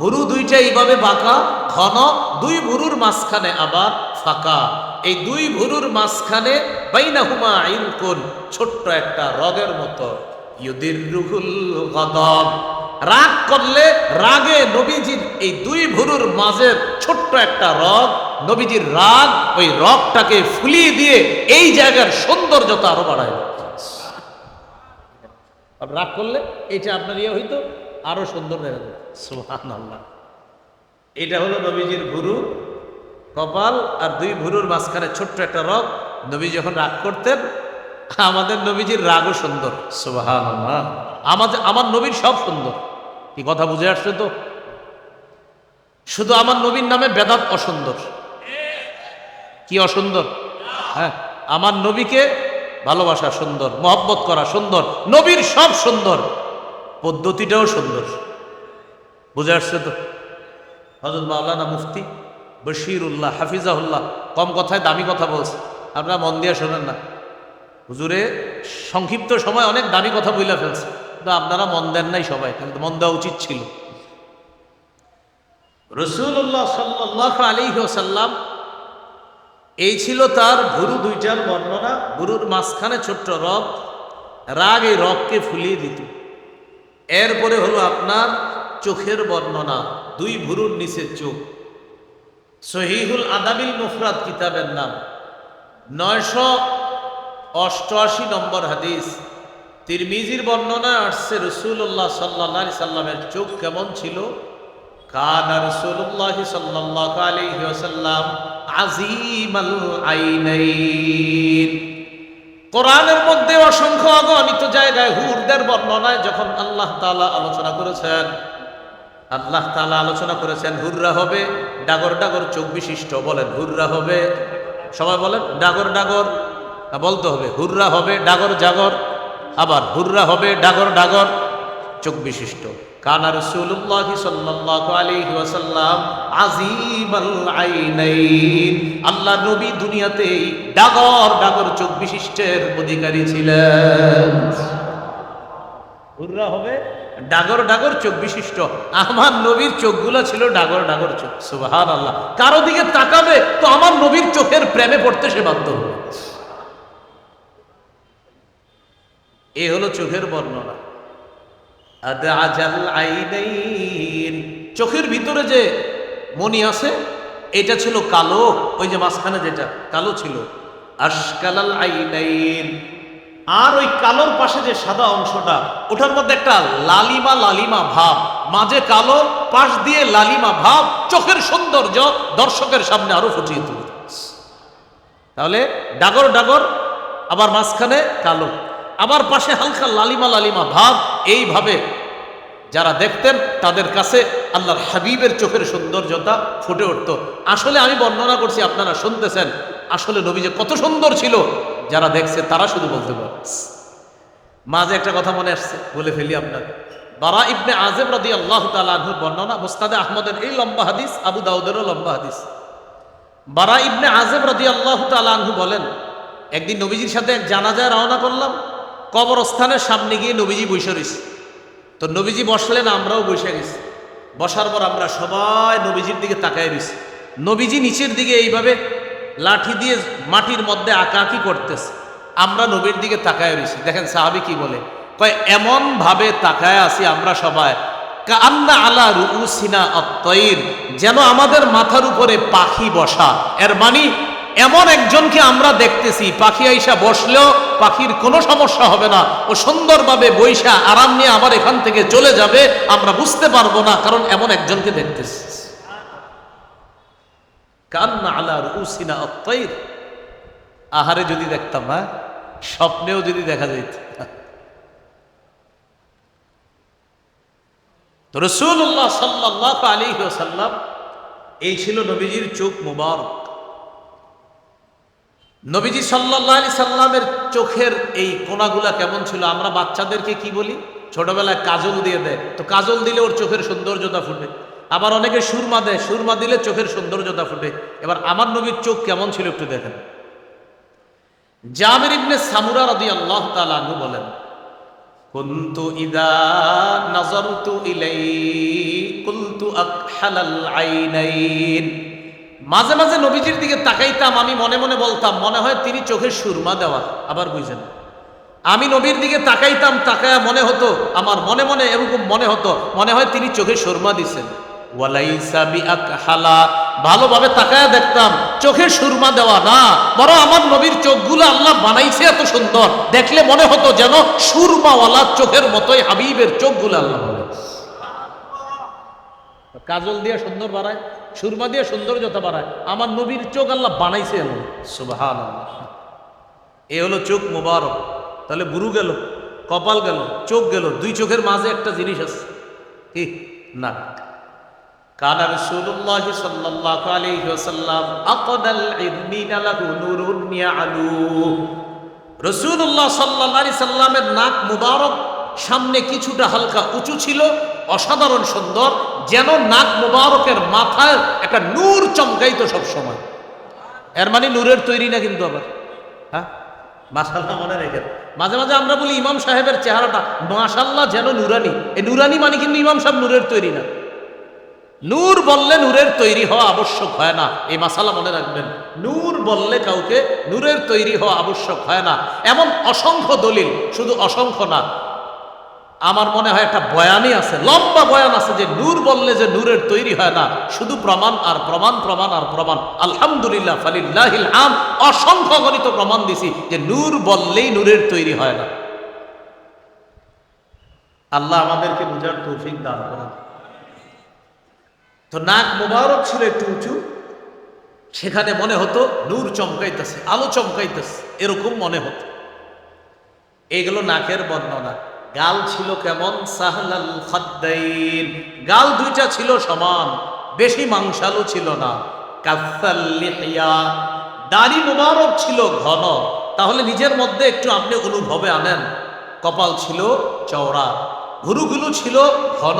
ভুরু দুইটা এইভাবে বাঁকা, ঘন, দুই ভুরুর মাঝখানে আবার ফাঁকা। এই দুই ভুরুর মাঝখানে বাইনাহুমা ইলকুন ছোট্ট একটা রগের মতো। ইউদিররুহুল গদব। রাগ করলে রাগে নবীজির এই দুই ভুরুর মাঝের ছোট্ট একটা রগ, নবীজির রাগ ওই রগটাকে ফুলিয়ে দিয়ে এই জায়গার সৌন্দর্যতা আরও বাড়ায়। রাগ করলে এটা আপনার ইয়ে হইতো, আরও সুন্দর দেখা যেত। সুহান আল্লাহ এটা হলো নবীজির ভুরু, কপাল আর দুই ভুরুর মাঝখানে ছোট্ট একটা রগ নবী যখন রাগ করতেন, আমাদের নবীজির রাগও সুন্দর। সুবাহান আমাদের, আমার নবীর সব সুন্দর। কি কথা বুঝে আসছে তো? শুধু আমার নবীর নামে বেদাত অসুন্দর। কি অসুন্দর? হ্যাঁ আমার নবীকে ভালোবাসা সুন্দর, মহব্বত করা সুন্দর, নবীর সব সুন্দর, পদ্ধতিটাও সুন্দর। বুঝে আসছে তো? হজরত মাওলানা মুফতি বশির উল্লাহ হাফিজাহুল্লাহ কম কথায় দামি কথা বলছে। আপনারা মন দিয়ে শোনেন না। হুজুরে, সংক্ষিপ্ত সময় অনেক দামি কথা বইলা ফেলছে। কিন্তু আপনারা মন দেন নাই সবাই কিন্তু মন দেওয়া উচিত ছিল। রসুল্লাহ সাল্লাহ আলী সাল্লাম এই ছিল তার ভুরু দুইটার বর্ণনা। ভুরুর মাঝখানে ছোট্ট রগ রাগ এই রগকে ফুলিয়ে দিত। এরপরে হলো আপনার চোখের বর্ণনা, দুই ভুরুর নিচের চোখ। সহিহুল আদাবিল মুফরাদ কিতাবের নাম। নয়শো অষ্টআশি নম্বর হাদিস। তিরমিজির বর্ণনা আসছে রসুল্লাহ সাল্লা সাল্লামের চোখ কেমন ছিল? কানা রসুল্লাহ সাল্লাহ আলাইহি ওয়াসাল্লাম আজিমাল আইনাইন। কোরআনের মধ্যে অসংখ্য অগণিত জায়গায় হুরদের বর্ণনায় যখন আল্লাহ তালা আলোচনা করেছেন, আল্লাহ তালা আলোচনা করেছেন, হুররা হবে ডাগর ডাগর চোখ বিশিষ্ট বলেন, হুররা হবে, সবাই বলেন ডাগর ডাগর বলতে হবে, হুররা হবে ডাগর জাগর, আবার হুররা হবে ডাগর ডাগর চোখ বিশিষ্ট কানা রসুল্লাহ সাল্লাল্লাহু আলাইহি ওয়াসাল্লাম আজিমাল আইনাইন। আল্লাহ নবী দুনিয়াতেই ডাগর ডাগর চোখ বিশিষ্টের অধিকারী ছিলেন। হুররা হবে? ডাগর ডাগর চোখ বিশিষ্ট। আমার নবীর চোখগুলো ছিল ডাগর ডাগর চোখ সুবাহান আল্লাহ কারও দিকে তাকাবে তো আমার নবীর চোখের প্রেমে পড়তে সে বাধ্য এ হলো চোখের বর্ণনা। চোখের ভিতরে যে মনি আছে, এটা ছিল কালো, ওই যে মাঝখানে যেটা, কালো ছিল। আশকালাল আইনাইন। আর ওই কালোর পাশে যে সাদা অংশটা, ওটার মধ্যে একটা লালিমা লালিমা ভাব। মাঝে কালো, পাশ দিয়ে লালিমা ভাব, চোখের সৌন্দর্য দর্শকের সামনে আরও ফুটিয়ে তুলত তাহলে ডাগর ডাগর, আবার মাঝখানে কালো। আবার পাশে হালকা লালিমা লালিমা ভাব, এইভাবে যারা দেখতেন তাদের কাছে আল্লাহর হাবিবের চোখের সৌন্দর্যতা ফুটে উঠত। আসলে আমি বর্ণনা করছি, আপনারা শুনতেছেন, আসলে নবী যে কত সুন্দর ছিল, যারা দেখছে তারা শুধু বলতে পারে। মাঝে একটা কথা মনে আসছে, বলে ফেলি আপনাকে। বারা ইবনে আজেব রাদি আল্লাহ তালুর বর্ণনা, মুস্তাদে আহমদের এই লম্বা হাদিস, আবু দাউদেরও লম্বা হাদিস। বারা ইবনে আজেব রাদি আল্লাহ তালু বলেন, একদিন নবীজির সাথে জানাজায় রওনা করলাম কবরস্থানের সামনে গিয়ে নবীজি বসে রয়েছে। তো নবীজি বসলেন আমরাও বসে গেছি। বসার পর আমরা সবাই নবীজির দিকে তাকায় রয়েছি। নবীজি নিচের দিকে এইভাবে লাঠি দিয়ে মাটির মধ্যে আঁকাআঁকি করতেছে। আমরা নবীর দিকে তাকায় রয়েছি। দেখেন সাহাবি কি বলে? কয় এমন ভাবে তাকায় আছি আমরা সবাই। কান্না আলা রুসিনা অত্তইর যেন আমাদের মাথার উপরে পাখি বসা। এর মানে এমন একজনকে আমরা দেখতেছি, পাখি আইসা বসলেও পাখির কোনো সমস্যা হবে না। ও সুন্দরভাবে বৈশা আরাম নিয়ে আবার এখান থেকে চলে যাবে, আমরা বুঝতে পারব না, কারণ এমন একজনকে দেখতেছি। কান্না আলা রুসিনা অত্তইর আহারে যদি দেখতাম হ্যাঁ? স্বপ্নেও যদি দেখা যেত রসুল্লাহ সাল্লাহ আলী সাল্লাম এই ছিল নবীজির চোখ মুবারক। নবীজি সাল্লাহ আলি সাল্লামের চোখের এই কোনাগুলা কেমন ছিল? আমরা বাচ্চাদেরকে কি বলি? ছোটবেলায় কাজল দিয়ে দেয়। তো কাজল দিলে ওর চোখের সৌন্দর্যতা ফুটে। আবার অনেকে সুরমা দেয়। সুরমা দিলে চোখের সৌন্দর্যতা ফুটে। এবার আমার নবীর চোখ কেমন ছিল একটু দেখেন। জামির ইবনে সামুরা রাদিয়াল্লাহু তাআলা আনহু বলেন, কুনতু ইদা নাযারতু ইলাই কুলতু আকহালাল আইনাইন। মাঝে মাঝে নবীজির দিকে তাকাইতাম, আমি মনে মনে বলতাম, মনে হয় তিনি চোখের সুরমা দেওয়া, আবার বুঝেন। আমি নবীর দিকে তাকাইতাম, তাকায়া মনে হতো, আমার মনে মনে এরকম মনে হতো, মনে হয় তিনি চোখে সুরমা দিছেন। ভালোভাবে তাকায়া দেখতাম, চোখে সুরমা দেওয়া না বড় আমার নবীর চোখগুলো আল্লাহ বানাইছে এত সুন্দর, দেখলে মনে হতো যেন সুরমাওয়ালা চোখের মতোই হাবিবের চোখগুলো আল্লাহ বানাইছে। কাজল দিয়ে সুন্দর বাড়ায়। সুরমা দিয়ে সৌন্দর্যতা বাড়ায়। আমার নবীর চোখ আল্লাহ বানাইছে এমন। সুবাহান এ হলো চোখ মুবারক। তাহলে বুরু গেল, কপাল গেল, চোখ গেল, দুই চোখের মাঝে একটা জিনিস আছে। কি? না কানা রাসূলুল্লাহ সাল্লাল্লাহু আলাইহি ওয়াসাল্লাম আকাদাল ইদমিনা লাহু নূরুন ইয়ালু। রাসূলুল্লাহ সাল্লাল্লাহু আলাইহি সাল্লামের নাক মুবারক, সামনে কিছুটা হালকা উঁচু ছিল, অসাধারণ সুন্দর। যেন নাক মুবারকের মাথায় একটা নূর চমকাইতো সব সময় এর মানে নূরের তৈরি না কিন্তু আবার। হ্যাঁ? মাসাল্লাহ মনে রেখেন। মাঝে মাঝে আমরা বলি ইমাম সাহেবের চেহারাটা মাশাল্লাহ যেন নুরানি। এই নুরানি মানে কিন্তু ইমাম সাহেব নূরের তৈরি না। নূর বললে নূরের তৈরি হওয়া আবশ্যক হয় না। এই মাসালা মনে রাখবেন। নূর বললে কাউকে নূরের তৈরি হওয়া আবশ্যক হয় না। এমন অসংখ্য দলিল, শুধু অসংখ্য না আমার মনে হয় একটা বয়ানই আছে, লম্বা বয়ান আছে যে নূর বললে যে নূরের তৈরি হয় না, শুধু প্রমাণ আর প্রমাণ প্রমাণ আর প্রমাণ। আলহামদুলিল্লাহ, ফালিল্লাহিল আম, অসংখ্য গণিত প্রমাণ দিছি যে নূর বললেই নূরের তৈরি হয় না। আল্লাহ আমাদেরকে বুঝার তৌফিক দান করেন। তো নাক মোবারক ছিল একটু উঁচু, সেখানে মনে হতো নূর চমকাইতেছে, আলো চমকাইতেছে, এরকম মনে হতো। এগুলো নাকের বর্ণনা। গাল ছিল কেমন? সাহলাল খাদ্দাইন। গাল দুইটা ছিল সমান, বেশি মাংসালু ছিল না। কাফাল লিহিয়া। দাড়ি মোবারক ছিল ঘন। তাহলে নিজের মধ্যে একটু আপনি অনুভবে আনেন। কপাল ছিল চওড়া ভুরুগুলো ছিল ঘন।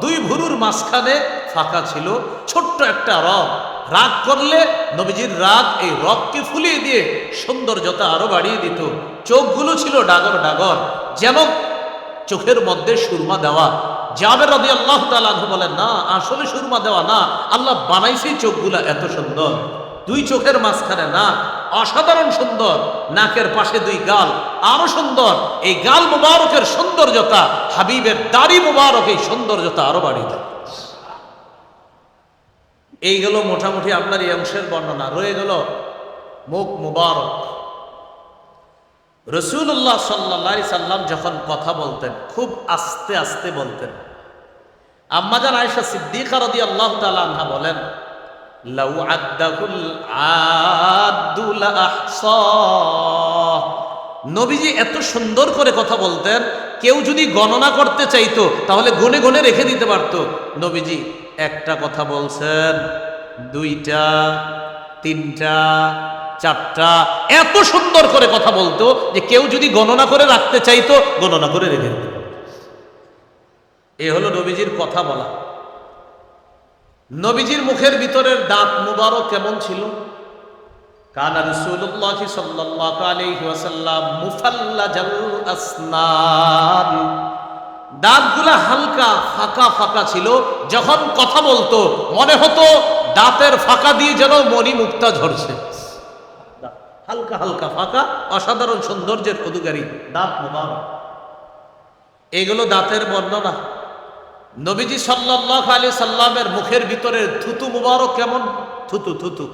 দুই ভুরুর মাঝখানে ফাঁকা ছিল। ছোট্ট একটা রক রাগ করলে নবীজির রাগ এই রককে ফুলিয়ে দিয়ে সৌন্দর্যতা আরও বাড়িয়ে দিত। চোখগুলো ছিল ডাগর ডাগর। যেন চোখের মধ্যে সুরমা দেওয়া। জাবের রদি আল্লাহ তালু বলেন, না, আসলে সুরমা দেওয়া না। আল্লাহ বানাইছেই চোখগুলা এত সুন্দর। দুই চোখের মাঝখানে না, অসাধারণ সুন্দর। নাকের পাশে দুই গাল, আরও সুন্দর। এই গাল মুবারকের সৌন্দর্যতা, হাবিবের দাড়ি মুবারক এই সৌন্দর্যতা আরও বাড়িয়ে দেয়। এই গেল মোটামুটি আপনার এই অংশের বর্ণনা। রয়ে গেল মুখ মুবারক। রসুল্লাহ সাল্লা সাল্লাম যখন কথা বলতেন, খুব আস্তে আস্তে বলতেন। আম্মাজান আয়সা সিদ্দিকা রদি আল্লাহ তালা বলেন, লাউ আদাহুল আদুল নবীজি এত সুন্দর করে কথা বলতেন, কেউ যদি গণনা করতে চাইতো, তাহলে গনে গনে রেখে দিতে পারতো। নবীজি একটা কথা বলছেন, দুইটা, তিনটা চারটা এত সুন্দর করে কথা বলতো যে কেউ যদি গণনা করে রাখতে চাইতো, গণনা করে রেখে দিত। এ হলো নবীজির কথা বলা। নবীজির মুখের ভিতরের দাঁত মুবারক কেমন ছিল? দাঁতগুলা হালকা ফাঁকা ফাঁকা ছিল, যখন কথা বলতো, মনে হতো দাঁতের ফাঁকা দিয়ে যেন মণি মুক্তা ঝরছে। হালকা হালকা ফাঁকা, অসাধারণ সৌন্দর্যের অধিকারী, দাঁত মোবারক। এগুলো দাঁতের বর্ণনা। নবীজি সাল্লাহ আলী সাল্লামের মুখের ভিতরে থুতু মুবারক কেমন? থুতু থুতু।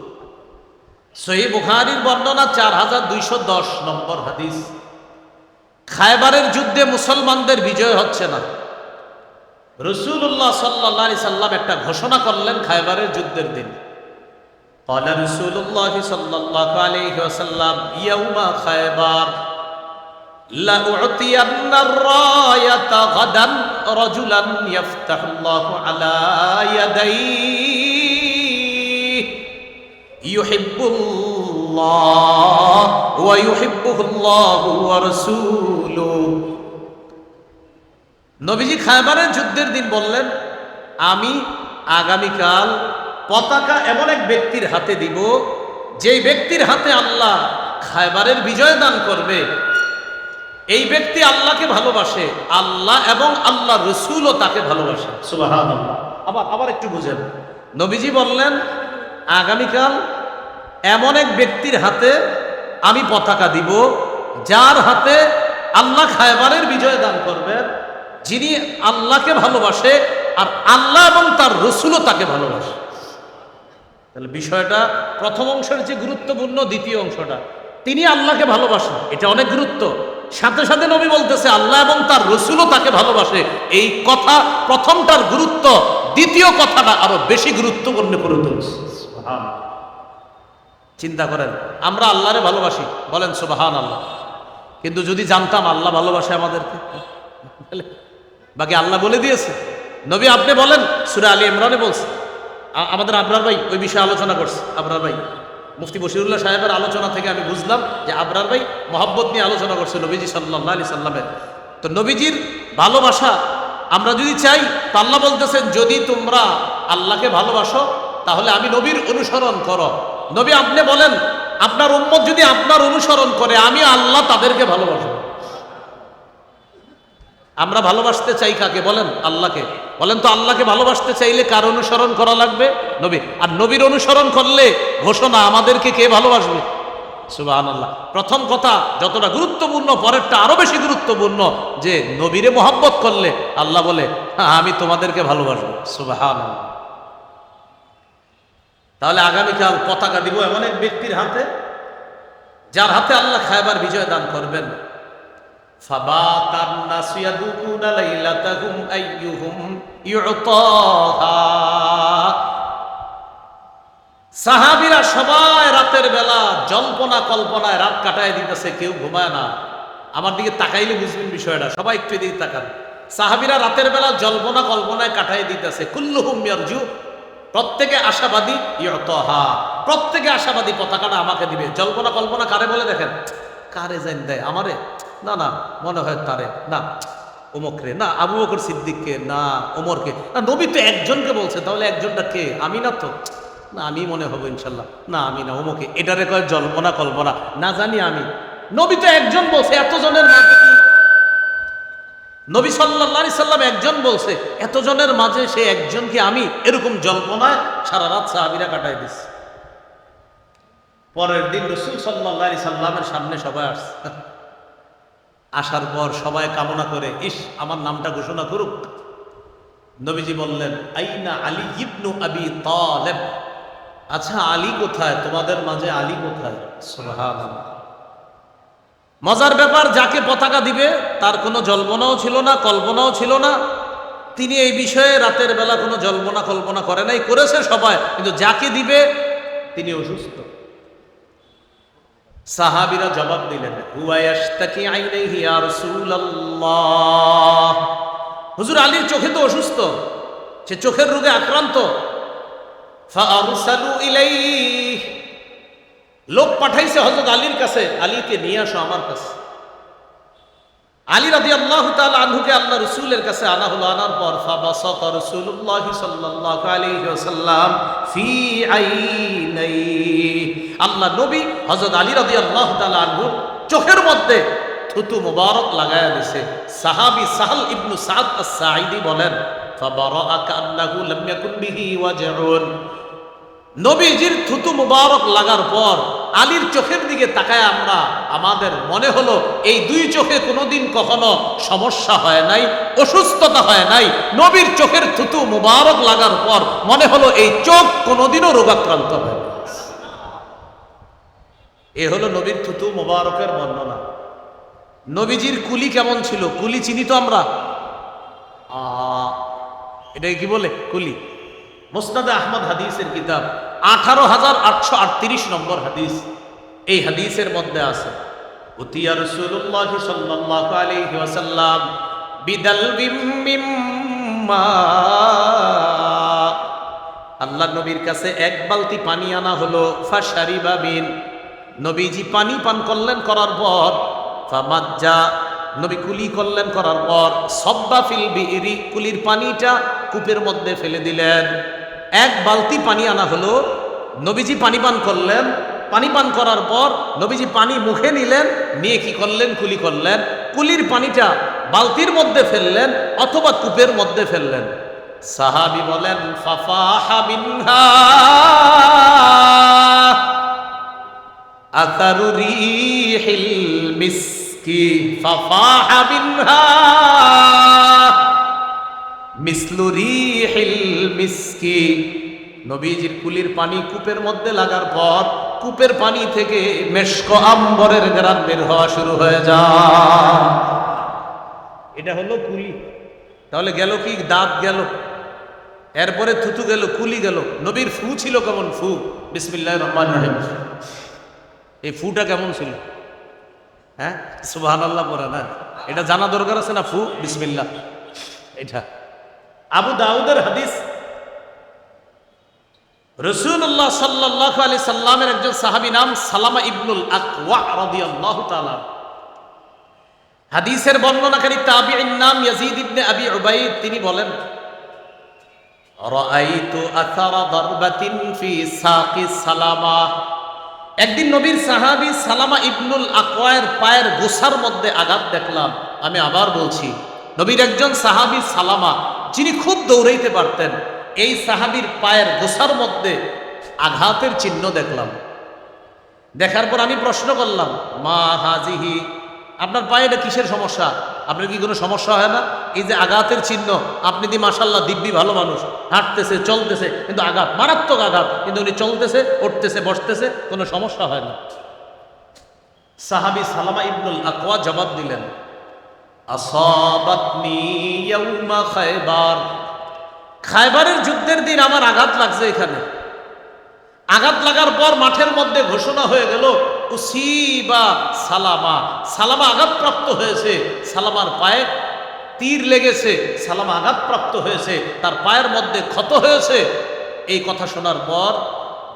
সহি বুখারির বর্ণনা চার হাজার দুইশো দশ নম্বর হাদিস। খায়বারের যুদ্ধে মুসলমানদের বিজয় হচ্ছে না। রসুল্লাহ সাল্লাহ সাল্লাম একটা ঘোষণা করলেন খায়বারের যুদ্ধের দিন। قال رسول الله صلى الله عليه وسلم يوم خيبر لأعطين الراية غدا رجلا يفتح الله على يديه يحب الله ويحبه الله ورسوله নবীজি খায়বারের যুদ্ধের দিন বললেন আমি আগামীকাল পতাকা এমন এক ব্যক্তির হাতে দিব যেই ব্যক্তির হাতে আল্লাহ খায়বারের বিজয় দান করবে। এই ব্যক্তি আল্লাহকে ভালোবাসে আল্লাহ এবং আল্লাহ রসুলও তাকে ভালোবাসে। আবার আবার একটু বুঝেন। নবীজি বললেন আগামীকাল এমন এক ব্যক্তির হাতে আমি পতাকা দিব যার হাতে আল্লাহ খায়বারের বিজয় দান করবেন যিনি আল্লাহকে ভালোবাসে আর আল্লাহ এবং তার রসুলও তাকে ভালোবাসে। তাহলে বিষয়টা প্রথম অংশের যে গুরুত্বপূর্ণ দ্বিতীয় অংশটা। তিনি আল্লাহকে ভালোবাসেন, এটা অনেক গুরুত্ব। সাথে সাথে নবী বলতেছে, আল্লাহ এবং তার রসুলও তাকে ভালোবাসে। এই কথা প্রথমটার গুরুত্ব, দ্বিতীয় কথাটা আরও বেশি গুরুত্বপূর্ণ করে তুলছে। চিন্তা করেন, আমরা আল্লাহরে ভালোবাসি, বলেন সুবাহান আল্লাহ কিন্তু যদি জানতাম আল্লাহ ভালোবাসে আমাদেরকে বাকি আল্লাহ বলে দিয়েছে। নবী আপনি বলেন, সুরা আলী ইমরানে বলছে আমাদের আবরার ভাই ওই বিষয়ে আলোচনা করছে, আবরার ভাই। মুফতি বশিরুল্লাহ সাহেবের আলোচনা থেকে আমি বুঝলাম যে আবরার ভাই মহব্বত নিয়ে আলোচনা করছে নবীজি সাল্লাহ আলি সাল্লামের। তো নবীজির ভালোবাসা আমরা যদি চাই, তো আল্লাহ বলতেছেন, যদি তোমরা আল্লাহকে ভালোবাসো, তাহলে আমি নবীর অনুসরণ করো। নবী আপনি বলেন, আপনার উম্মত যদি আপনার অনুসরণ করে, আমি আল্লাহ তাদেরকে ভালোবাসবো। আমরা ভালোবাসতে চাই কাকে? বলেন, আল্লাহকে। বলেন তো, আল্লাহকে ভালোবাসতে চাইলে কার অনুসরণ করা লাগবে? নবী। আর নবীর অনুসরণ করলে ঘোষণা আমাদেরকে কে ভালোবাসবে? সুবাহ আল্লাহ প্রথম কথা, যতটা গুরুত্বপূর্ণ, পরেরটা আরও বেশি গুরুত্বপূর্ণ, যে নবীরে মোহাব্বত করলে আল্লাহ বলে হ্যাঁ আমি তোমাদেরকে ভালোবাসবো। সুবাহ তাহলে আগামীকাল পতাকা দিব এমন এক ব্যক্তির হাতে, যার হাতে আল্লাহ খায়বার বিজয় দান করবেন। সাহাবিরা সবাই রাতের বেলা জল্পনা কল্পনায় রাত কাটায় দিতেছে, কেউ ঘুমায় না। আমার দিকে তাকাইলে বুঝবেন বিষয়টা, সবাই একটু এদিকে তাকান। সাহাবিরা রাতের বেলা জল্পনা কল্পনায় কাটায় দিতেছে, কুল্লুহুম ইয়ারজু, প্রত্যেকে আশাবাদী ইয়তহা প্রত্যেকে আশাবাদী পতাকাটা আমাকে দিবে। জল্পনা কল্পনা কারে বলে দেখেন? কারে জান দেয়? আমারে? না না, মনে হয় তারে, না ওমকরে না, আবু বকর সিদ্দিককে, না, ওমরকে, না, নবী তো একজনকে বলছে, তাহলে একজনটা কে? আমি না তো। না, আমি মনে হব ইনশাল্লাহ। না আমি না ওমকে এটারে কয় জল্পনা, কল্পনা, না জানি আমি। নবী তো একজন বলছে, এতজনের মাঝে কি? নবী সাল্লাহ সাল্লাম একজন বলছে, এতজনের মাঝে সে একজনকে আমি? এরকম জল্পনায় সারা রাত সাহাবিরা কাটাই দিচ্ছে পরের দিন রসুল সাল্লাহ সাল্লামের সামনে সবাই আসছে। আসার পর সবাই কামনা করে, ইস, আমার নামটা ঘোষণা করুক। নবীজি বললেন, আইনা আলী ইবনু আবি তালেব। আচ্ছা আলী কোথায়? তোমাদের মাঝে আলী কোথায়? মজার ব্যাপার, যাকে পতাকা দিবে, তার কোনো জল্পনাও ছিল না, কল্পনাও ছিল না। তিনি এই বিষয়ে রাতের বেলা কোনো জল্পনা কল্পনা করে নাই, করেছে সবাই, কিন্তু যাকে দিবে, তিনি অসুস্থ। সাহাবিরা জবাব দিলেন হুজুর আলীর চোখে তো অসুস্থ, সে চোখের রোগে আক্রান্ত। লোক পাঠাইছে হযরত আলীর কাছে, আলীকে নিয়ে আসো আমার কাছে। আলী রাদি আল্লাহ আনহুকে আল্লাহ রসুলের কাছে আনা হলো, আনার পর সাল্লাল্লাহু আলাইহি ফি আইনাই আল্লাহ নবী হযরত আলী রাদি আল্লাহ তাআলা চোখের মধ্যে থুতু মুবারক লাগায়া দিছে সাহাবী সাহাল ইবনু সাদ বলেন নবীজির থুতু মুবারক লাগার পর আলীর চোখের দিকে তাকায় আমরা, আমাদের মনে হলো, এই দুই চোখে কোনোদিন কখনো সমস্যা হয় নাই, অসুস্থতা হয় নাই নবীর চোখের থুতু মুবারক লাগার পর মনে হলো, এই চোখ কোনোদিনও রোগাক্রান্ত হয়। এ হলো নবীর থুতু মোবারকের বর্ণনা। নবীজির কুলি কেমন ছিল? কুলি চিনি তো আমরা। এটাকে কি বলে? কুলি। মুসনাদে আহমদ হাদিসের কিতাব। আঠারো হাজার আটশো আটত্রিশ নম্বর হাদিস। এই হাদিসের মধ্যে আছে, উতিয়া রসুল্লাহ সাল্লাল্লাহু আলাইহি ওয়াসাল্লাম বিদাল মিম্মা আল্লাহ নবীর কাছে এক বালতি পানি আনা হলো ফাশারি বাবিন নবীজি পানি পান করলেন করার পর, ফামাজ্জা, নবী কুলি করলেন করার পর, সব্বা ফিল বিইরি, কুলির পানিটা কূপের মধ্যে ফেলে দিলেন। এক বালতি পানি আনা হলো, নবীজি পানি পান করলেন। পানি পান করার পর, নবীজি পানি মুখে নিলেন, নিয়ে কি করলেন? কুলি করলেন। কুলির পানিটা বালতির মধ্যে ফেললেন অথবা কূপের মধ্যে ফেললেন। সাহাবি বলেন, ফাফাহা আতারু রিহিল মিসকি ফাফাহা মিনহা। মিসলু রিহিল মিসকি। নবীজির কুলির পানি কূপের মধ্যে লাগার পর কূপের পানি থেকে মেশক আম্বরের গ্রাম বের হওয়া শুরু হয়ে যায়। এটা হলো কুলি। তাহলে গেল কি? দাঁত গেল। এরপরে থুতু গেল কুলি গেল। নবীর ফু ছিল কেমন? ফু। বিসমিল্লাহ রহমান রহিম। এই ফুটা কেমন ছিল? হ্যাঁ? সুবাহ আল্লাহ পরে না? এটা জানা দরকার আছে না ফু? বিসমিল্লা এটা। আবু দাউদের হাদিস। রসুল্লাহ সাল্লাহ আলি সাল্লামের একজন সাহাবি নাম সালামা ইবনুল আকওয়া রাদিয়াল্লাহু তাআলা হাদিসের বর্ণনাকারী তাবিঈন নাম ইয়াজিদ ইবনে আবি উবাইদ। তিনি বলেন, রাআইতু আথারা দারবাতিন ফি সাকি সালামা। একদিন নবীর সাহাবি সালামা ইবনুল আকওয়ায়ের পায়ের গোসার মধ্যে আঘাত দেখলাম। আমি আবার বলছি, নবীর একজন সাহাবি সালামা, যিনি খুব দৌড়াইতে পারতেন, এই সাহাবির পায়ের গোসার মধ্যে আঘাতের চিহ্ন দেখলাম। দেখার পর আমি প্রশ্ন করলাম, মা হাজিহি আপনার পায়ে এটা কিসের সমস্যা? আপনার কি কোনো সমস্যা হয় না? এই যে আঘাতের চিহ্ন, আপনি দি মাসাল্লাহ দিব্যি ভালো মানুষ। হাঁটতেছে, চলতেছে, কিন্তু আঘাত, মারাত্মক আঘাত, কিন্তু উনি চলতেছে, উঠতেছে, বসতেছে, কোনো সমস্যা হয় না। সাহাবি সালামা ইবনুল আকওয়া জবাব দিলেন খায়বারের যুদ্ধের দিন আমার আঘাত লাগছে এখানে। আঘাত লাগার পর মাঠের মধ্যে ঘোষণা হয়ে গেল উসিবা সালামা। সালামা আঘাতপ্রাপ্ত হয়েছে, সালামার পায়ে তীর লেগেছে, সালামা আঘাতপ্রাপ্ত হয়েছে, তার পায়ের মধ্যে ক্ষত হয়েছে। এই কথা শোনার পর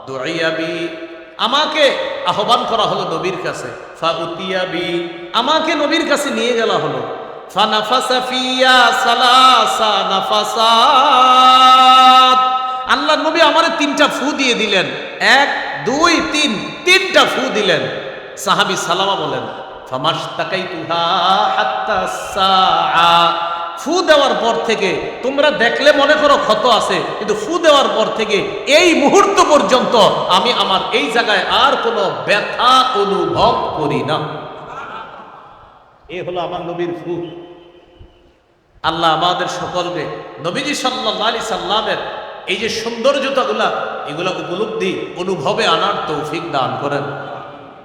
দোয়াইয়াবি আমাকে আহ্বান করা হলো নবীর কাছে। ফাউতিয়াবি আমাকে নবীর কাছে নিয়ে গেলা হলো। ফানাফাসা ফিয়া সালাসা নাফাসাত আল্লাহ নবী আমারে তিনটা ফু দিয়ে দিলেন। এক, দুই, তিন, তিনটা ফু দিলেন। সাহাবি সালামা বলেন ফামাস তাকাই ফু দেওয়ার পর থেকে তোমরা দেখলে মনে করো ক্ষত আছে, কিন্তু ফু দেওয়ার পর থেকে এই মুহূর্ত পর্যন্ত আমি আমার এই জায়গায় আর কোনো ব্যথা অনুভব করি না। এ হলো আমার নবীর ফু। আল্লাহ আমাদের সকলকে নবীজি সাল্লাহ আলি সাল্লামের এই যে সৌন্দর্যতাগুলা এগুলা উপলব্ধি, অনুভবে আনার তৌফিক দান করেন।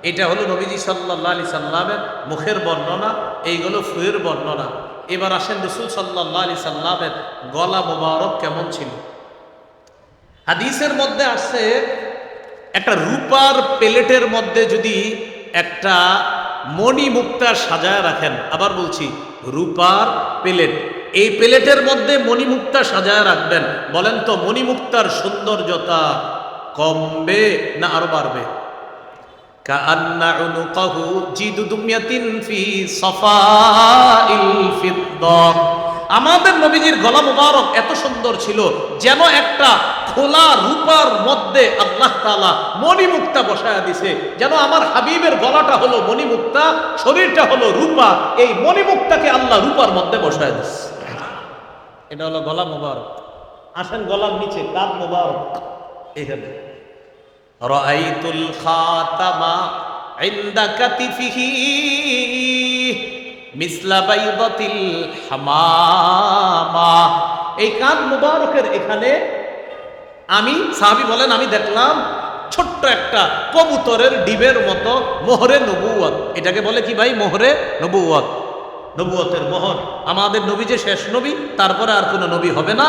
এটা হলো নবীজি সাল্লাহ আলি সাল্লামের মুখের বর্ণনা, এইগুলো ফুয়ের বর্ণনা। এবার আসেন রসুল সাল্লাহ আলি সাল্লামের গলা মোবারক কেমন ছিল? হাদিসের মধ্যে আসছে, একটা রূপার প্লেটের মধ্যে যদি একটা মণি মুক্তা সাজায় রাখেন, আবার বলছি, রূপার প্লেট। এই প্লেটের মধ্যে মণিমুক্তা সাজায় রাখবেন। বলেন তো, মণিমুক্তার সৌন্দর্যতা কমবে না আরও বাড়বে? আমাদের নবীজির গলা মুবারক এত সুন্দর ছিল যেন একটা খোলা রূপার মধ্যে আল্লাহ তাআলা মণিমুক্তা বসায়া দিছে, যেন আমার হাবিবের গলাটা হলো মণিমুক্তা, শরীরটা হলো রূপা, এই মণিমুক্তাকে আল্লাহ রূপার মধ্যে বসায়া দিছে। এটা হলো গলা মুবারক। আসেন গলার নিচে কাদ মুবারক। এখানে। রাআইতুল খাতামা ইনদা কাতিফিহি মিসলা বাইদাতিল হামামা। এই কাদ মুবারকের এখানে আমি সাহাবী বলেন আমি দেখলাম ছোট্ট একটা কবুতরের ডিবের মতো মোহরে নবুয়ত এটাকে বলে কি ভাই? মোহরে নবুয়ত নবুয়তের মোহর। আমাদের নবী যে শেষ নবী, তারপরে আর কোনো নবী হবে না।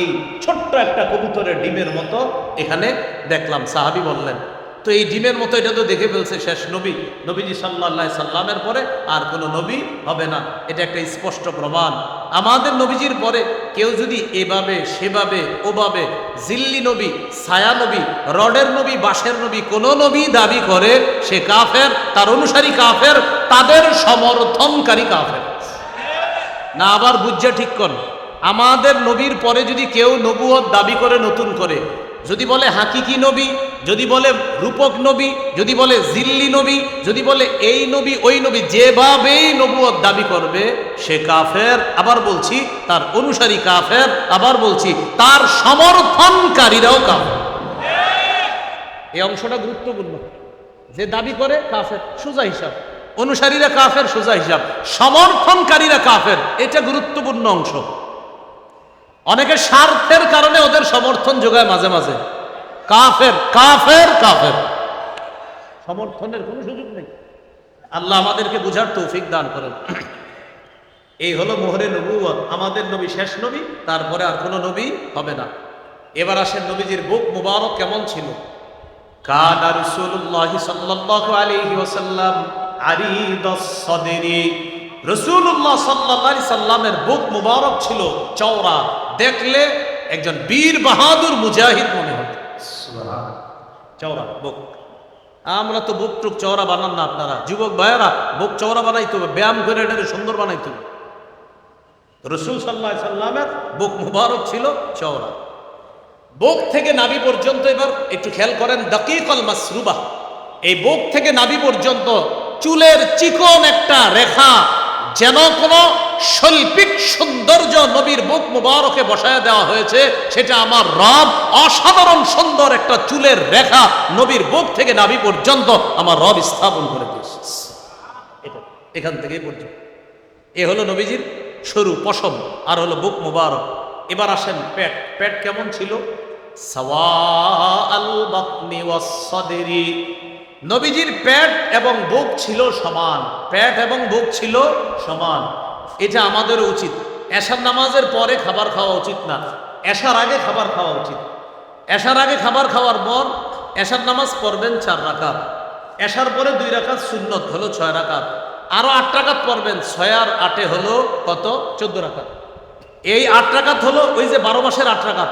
এই ছোট্ট একটা কবুতরের ডিমের মতো এখানে দেখলাম, সাহাবি বললেন তো এই ডিমের মতো এটা তো দেখে ফেলছে শেষ নবী। নবীজি সাল্লাহ সাল্লামের পরে আর কোনো নবী হবে না। এটা একটা স্পষ্ট প্রমাণ। আমাদের নবীজির পরে কেউ যদি এভাবে, সেভাবে, ওভাবে জিল্লি নবী, ছায়া নবী, রডের নবী, বাঁশের নবী কোন নবী দাবি করে, সে কাফের, তার অনুসারী কাফের, তাদের সমর্থনকারী কাফের। না, আবার বুঝছে ঠিক কর আমাদের নবীর পরে যদি কেউ নবুয়ত দাবি করে, নতুন করে যদি বলে হাকিকি নবী, যদি বলে রূপক নবী, যদি বলে জিল্লি নবী, যদি বলে এই নবী, ওই নবী, যেভাবেই নবুয়ত দাবি করবে, সে কাফের, আবার বলছি, তার অনুসারী কাফের, আবার বলছি, তার সমর্থনকারীরাও কাফের। এই অংশটা গুরুত্বপূর্ণ। যে দাবি করে, কাফের, সোজা হিসাব। অনুসারীরা কাফের, সোজা হিসাব। সমর্থনকারীরা কাফের, এটা গুরুত্বপূর্ণ অংশ। অনেকে স্বার্থের কারণে ওদের সমর্থন যোগায় মাঝে মাঝে। কাফের কাফের কাফের। সমর্থনের কোনো সুযোগ নেই। আল্লাহ আমাদেরকে বুঝার তৌফিক দান করেন। এই হলো মোহরে নবুয়ত আমাদের নবী শেষ নবী, তারপরে আর কোনো নবী হবে না। এবার আসেন নবীজির বুক মুবারক কেমন ছিল? সাল্লাল্লাহু আলাইহি সাল্লামের বুক মুবারক ছিল চওড়া দেখলে একজন বীর বাহাদুর মুজাহিদ মনে হতো চওড়া, বুক। আমরা তো বুক টুক চওড়া বানান না আপনারা। যুবক ভাইয়েরা, বুক চওড়া বানাইতে হবে, ব্যায়াম করে এটাকে সুন্দর বানাইতে হবে। রসুল সাল্লাহ সাল্লামের বুক মুবারক ছিল চওড়া। বুক থেকে নাভি পর্যন্ত এবার একটু খেয়াল করেন, দাকিকল মাসরুবা। এই বুক থেকে নাভি পর্যন্ত চুলের চিকন একটা রেখা যেন কোনো শৈল্পিক সৌন্দর্য নবীর বুক মুবারকে বসায় দেওয়া হয়েছে, সেটা আমার রব, অসাধারণ সুন্দর একটা চুলের রেখা নবীর বুক থেকে নাভি পর্যন্ত আমার রব স্থাপন করে দিয়েছে। এটা এখান থেকেই পর্যন্ত। এ হলো নবীজির সরু পশম, আর হলো বুক মুবারক। এবার আসেন পেট। পেট কেমন ছিল? সাওয়াআল বাতনি ওয়াস-সাদরি। নবীজির পেট এবং বুক ছিল সমান, পেট এবং বুক ছিল সমান। এটা আমাদের উচিত। এশার নামাজের পরে খাবার খাওয়া উচিত না। এশার আগে খাবার খাওয়া উচিত। এশার আগে খাবার খাওয়ার পর এশার নামাজ পড়বেন চার রাকাত। এশার পরে দুই রাকাত সুন্নত হলো ছয় রাকাত। আরও আট রাকাত পড়বেন। ছয় আর আটে হলো কত? চোদ্দ রাকাত। এই আট রাকাত হলো ওই যে বারো মাসের আট রাকাত।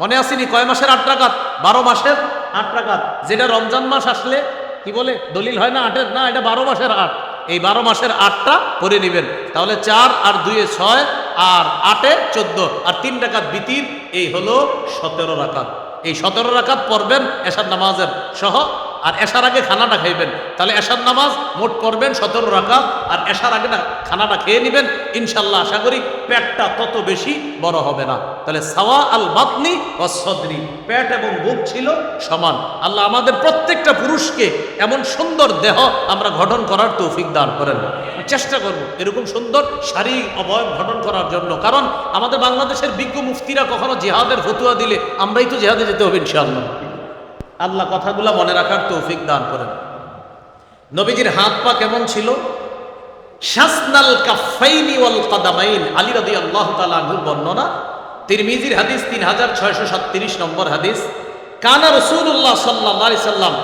মনে আসেনি কয় মাসের আট রাকাত? বারো মাসের আট রাকাত। যেটা রমজান মাস আসলে কি বলে? দলিল হয় না আটের না, এটা বারো মাসের আট। এই বারো মাসের আটটা করে নেবেন। তাহলে চার আর দুয়ে ছয়, আর আটে চোদ্দ, আর তিন টাকা বিতির, এই হলো সতেরো রাখাত এই সতেরো রাখাত পড়বেন এসার নামাজের সহ আর এশার আগে খানাটা খাইবেন। তাহলে এশার নামাজ মোট করবেন সতেরো রাকাত, আর এশার আগে না খানাটা খেয়ে নেবেন, ইনশাল্লাহ আশা করি পেটটা তত বেশি বড় হবে না। তাহলে সাওয়া আল বাতনি ও সদরি, পেট এবং বুক ছিল সমান। আল্লাহ আমাদের প্রত্যেকটা পুরুষকে এমন সুন্দর দেহ আমরা গঠন করার তৌফিক দান করেন। চেষ্টা করব এরকম সুন্দর শারীরিক অবয়ব গঠন করার জন্য। কারণ আমাদের বাংলাদেশের বিজ্ঞ মুফতিরা কখনো জেহাদের ফতুয়া দিলে আমরাই তো জেহাদে যেতে হবে ইনশাআল্লাহ। আল্লাহ কথাগুলো মনে রাখার তৌফিক দান করেন। নবীজির হাত পা কেমন ছিল? শাসনাল কাফাইনি ওয়াল কাদামাইন। আলী রাদিয়াল্লাহু তাআলা আনহুর বর্ণনা। তিরমিজির হাদিস 3637 নম্বর হাদিস। কানা রাসূলুল্লাহ সাল্লাল্লাহু আলাইহি সাল্লাম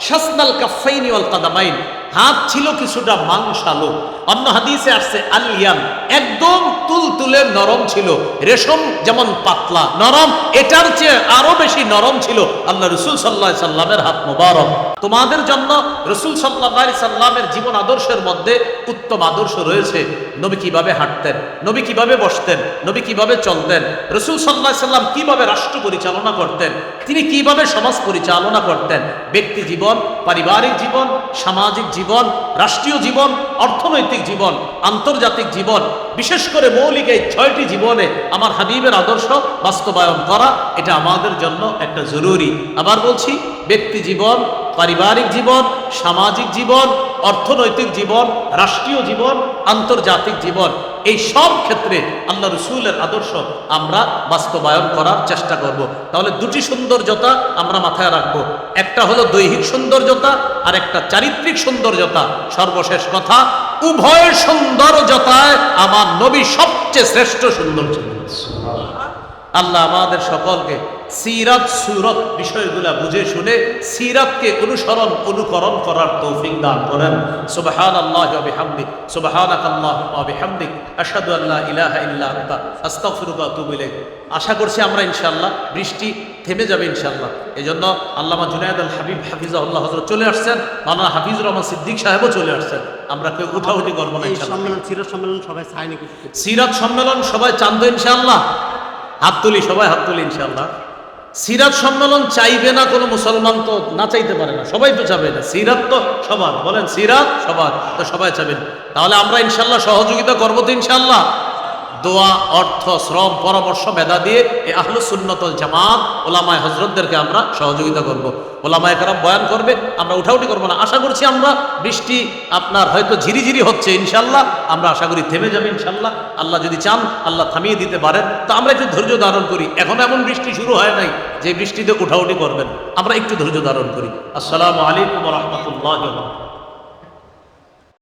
শাসনাল কাফাইনি ওয়াল কাদামাইন। হাত ছিল কিছুটা মাংসালো অন্য হাদিসে আসছে আলিয়ান একদম তুলতুলে নরম ছিল। রেশম যেমন পাতলা, নরম। এটার চেয়ে আরও বেশি নরম ছিল। আল্লাহ রসুল সাল্লাহ সাল্লামের হাত মোবারক। তোমাদের জন্য রসুল সাল্লাহ সাল্লামের জীবন আদর্শের মধ্যে উত্তম আদর্শ রয়েছে। নবী কীভাবে হাঁটতেন, নবী কীভাবে বসতেন, নবী কীভাবে চলতেন, রসুল সাল্লাহ সাল্লাম কীভাবে রাষ্ট্র পরিচালনা করতেন, তিনি কীভাবে সমাজ পরিচালনা করতেন, ব্যক্তি জীবন, পারিবারিক জীবন, সামাজিক জীবন, রাষ্ট্রীয় জীবন, অর্থনৈতিক জীবন, আন্তর্জাতিক জীবন, বিশেষ করে মৌলিক এই ছয়টি জীবনে আমার হাবিবের আদর্শ বাস্তবায়ন করা, এটা আমাদের জন্য একটা জরুরি। আবার বলছি, ব্যক্তি জীবন, পারিবারিক জীবন, সামাজিক জীবন, অর্থনৈতিক জীবন, রাষ্ট্রীয় জীবন, আন্তর্জাতিক জীবন, এই সব ক্ষেত্রে আল্লাহ রসুলের আদর্শ আমরা বাস্তবায়ন করার চেষ্টা করব। তাহলে দুটি সৌন্দর্যতা আমরা মাথায় রাখব। একটা হলো দৈহিক সৌন্দর্যতা আর একটা চারিত্রিক সৌন্দর্যতা। সর্বশেষ কথা উভয় সৌন্দর্যতায় আমার নবী সবচেয়ে শ্রেষ্ঠ সুন্দর ছিলেন আল্লাহ আমাদের সকলকে সিরাত সুরত বিষয়গুলা বুঝে শুনে সিরাতকে অনুসরণ অনুকরণ করার তৌফিক দান করেন। সুবহান আল্লাহ বিহামদি সুবহানাক আল্লাহুম্মা বিহামদিক আশহাদু আল্লা ইলাহা ইল্লা আনতা আস্তাগফিরুকা ওয়া আতুবু ইলাইক। আশা করছি আমরা ইনশাআল্লাহ বৃষ্টি থেমে যাবে ইনশাআল্লাহ। এজন্য আল্লামা জুনায়েদ আল হাবিব হাফিজাহুল্লাহ হযরত চলে আসছেন মাওলানা হাফিজুর রহমান সিদ্দিক সাহেবও চলে আসছেন। আমরা কেউ উঠাউঠি করব না ইনশাআল্লাহ। সম্মেলন সিরাত সম্মেলন সবাই চায় নাকি? সিরাত সম্মেলন সবাই চান্দ ইনশাআল্লাহ। হাত তুলি সবাই হাত তুলি ইনশাআল্লাহ। সিরাত সম্মেলন চাইবে না কোনো মুসলমান তো না চাইতে পারে না, সবাই তো চাবে না। সিরাত তো সবার, বলেন সিরাত সবার, তো সবাই চাবেন তাহলে আমরা ইনশাল্লাহ সহযোগিতা করব তো ইনশাল্লাহ। দোয়া, অর্থ, শ্রম, পরামর্শ, মেধা দিয়ে এই আহলু সুন্নতল জামাত ওলামায় হজরতদেরকে আমরা সহযোগিতা করব। ওলামায় কারাম বয়ান করবে, আমরা উঠাউটি করব না। আশা করছি আমরা বৃষ্টি আপনার হয়তো ঝিরিঝিরি হচ্ছে ইনশাল্লাহ, আমরা আশা করি থেমে যাবে ইনশাল্লাহ। আল্লাহ যদি চান, আল্লাহ থামিয়ে দিতে পারেন। তো আমরা একটু ধৈর্য ধারণ করি। এখন এমন বৃষ্টি শুরু হয় নাই যে বৃষ্টিতে উঠাউটি করবেন। আমরা একটু ধৈর্য ধারণ করি। আসসালামু আলাইকুম রহমতুল্লাহ